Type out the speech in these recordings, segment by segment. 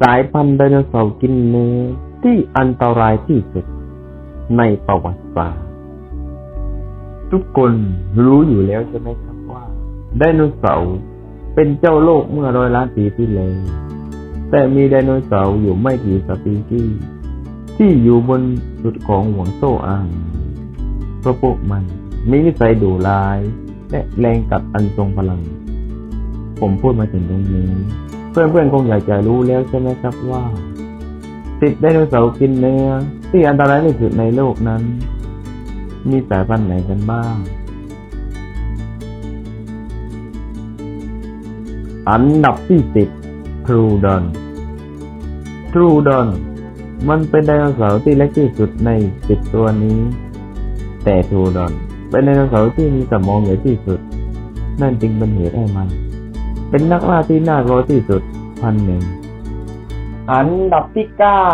สายพันธุ์ไดโนเสาร์กินเนื้อที่อันตรายที่สุดในประวัติศาสตร์ทุกคนรู้อยู่แล้วใช่ไหมครับว่าไดโนเสาร์เป็นเจ้าโลกเมื่อร้อยล้านปีที่แล้วแต่มีไดโนเสาร์อยู่ไม่กี่สปีชีส์ที่อยู่บนสุดของห่วงโซ่อาหารเพราะพวกมันมีนิสัยดุร้าย และแรงกัดอันทรงพลัง ผมพูดมาถึงตรงนี้ เพื่อนๆคงอยากจะรู้แล้วใช่ไหมครับว่าติดไดโนเสาร์กินเนื้อที่อันตรายที่สุดในโลกนั้น มีสายพันธุ์ไหนกันบ้าง อันดับที่สิบทรูดอนทรูดอนมันเป็นไดโนเสาร์ที่เล็กที่สุดในสิบตัวนี้ แต่ทรูดอนเป็นไดโนเสาร์ที่มีสมองใหญ่ที่สุด นั่นจึงเป็นเหตุให้มัน เป็นนักล่าที่น่ากลัวที่สุดพันหนึ่ง อันดับที่เก้า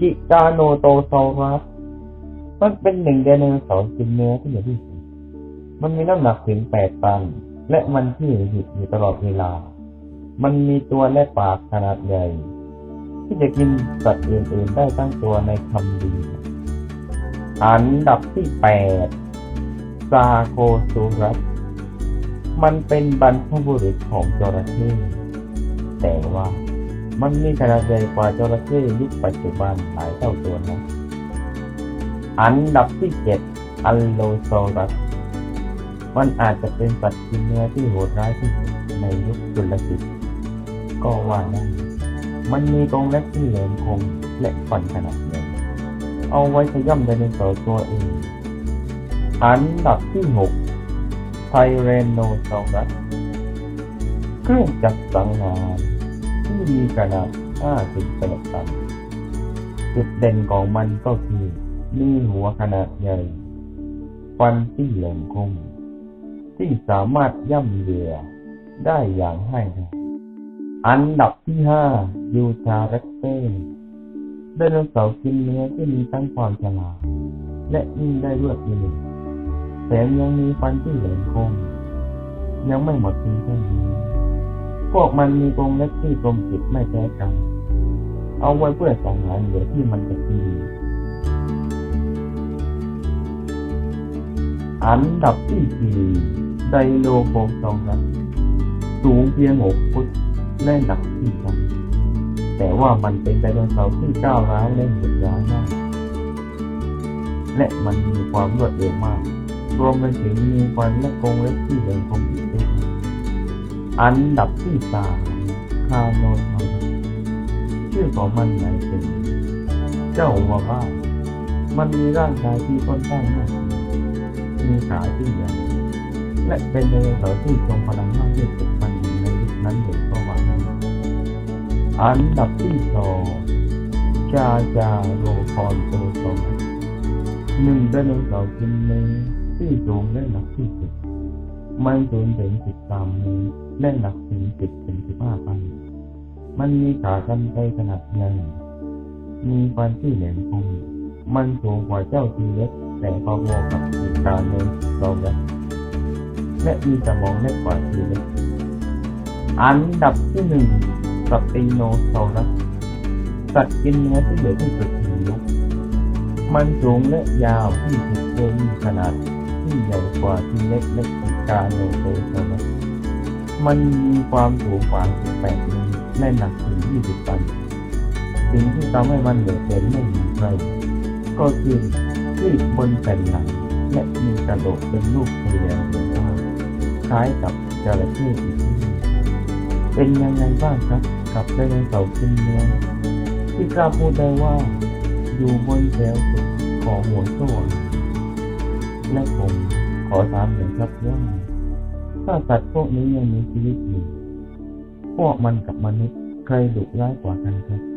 กิกาโนโตโซรัสมันเป็นหนึ่งไดโนเสาร์กินเนื้อที่ใหญ่ที่สุด มันมีน้ำหนักถึงแปดตัน และมันที่หยุดอยู่ตลอดเวลา มันมีตัวและปากขนาดใหญ่ ที่จะกินสัตว์อื่นๆได้ตั้งตัวในคำดี อันดับที่แปดซาโคซูรัส มันเป็นบรรพบุรุษของจระเข้แต่ว่ามันมีขนาดใหญ่กว่าจระเข้ยุคปัจจุบันหลายเท่าตัวนะอันดับที่เจ็ดอัลโลโซรัสมันอาจจะเป็นสัตว์กินเนื้อที่โหดร้ายที่สุดในยุคจุลศิลป์ก็ว่าได้มันมีกรงเล็บที่แหลมคมและฟันขนาดใหญ่เอาไว้ขย่ำไดโนเสาร์ตัวเองอันดับที่หก ไทเรนโนซอรัสเครื่องจักรสังหารที่มีขนาด58ตันจุดเด่นของมันก็คือมีหัวขนาดใหญ่ฟันที่แหลมคมที่สามารถย่ำเหยื่อได้อย่างให้ได้อันดับที่ห้ายูทาเร็กเต้ไดโนเสาร์กินเนื้อที่มีทั้งความฉลาดและวิ่งได้รวดเร็ว มยังมีฟันที่แหลมคมยังไม่หมดเพียงแค่นี้พวกมันมีกรงเล็บที่กลมจิตไม่แพ้กัน เอาไว้เพื่อสังหารเหยื่อที่มันจะกินอันดับที่สี่ไดโลโฟซองรัสสูงเพียงหกฟุตและหนักที่ตันแต่ว่ามันเป็นไดโนเสาร์ที่ก้าวร้าวและโหดร้ายมาก และมันมีความรวดเร็วมาก รวมไปถึงมีฟันและกรงเล็บที่แหลมคมอีกด้วยอันดับที่สามคาโนทอรัสชื่อของมันหมายถึงเจ้าว่าบ้ามันมีร่างกายที่ค่อนข้างน่ากลัวมีขาที่ใหญ่และเป็นไดโนเสาร์ที่ทรงพลังมากที่สุดมันในยุคนั้นเด็กก็ว่านั้นอันดับที่สองจาจาโรคอนโตโตหนึ่งไดโนเสาร์กินเนื้อ ที่สูงและหนักที่สุดมันสูงถึงสิบสามเมตรและหนักถึงสิบถึงสิบห้าตันมันมีขากรรไกรขนาดใหญ่มีฟันที่แหลมคมมันสูงกว่าเจ้าทีเล็กแต่พอๆกับอีกาโนโซรัสและมีสมองเล็กกว่าทีเล็กอันดับที่หนึ่งสตีโนโซรัสสัตว์กินเนื้อที่ใหญ่ที่สุดในโลกมันสูงและยาวที่สุดโดยมีขนาด ที่ใหญ่กว่าที่เล็กเล็กกาโนโตโซนัสมันมีความสูงกว่า18เมตรและหนักถึง 20ตันสิ่งที่ทำให้มันโดดเด่นไม่เหมือนใครก็คือที่บนแผ่นหลังและมีกระโดดเป็นลูกเรือเหมือนว่าคล้ายกับจระเข้อีกที่เป็นยังไงบ้างครับกับไดโนเสาร์กินเนื้อที่กล้าพูดได้ว่า อยู่บนแถวสุดของหัวโซ่ และผมขอถามหน่อยครับว่าถ้าสัตว์พวกนี้ยังมีชีวิตอยู่ พวกมันกับมนุษย์ใครดุร้ายกว่ากันครับ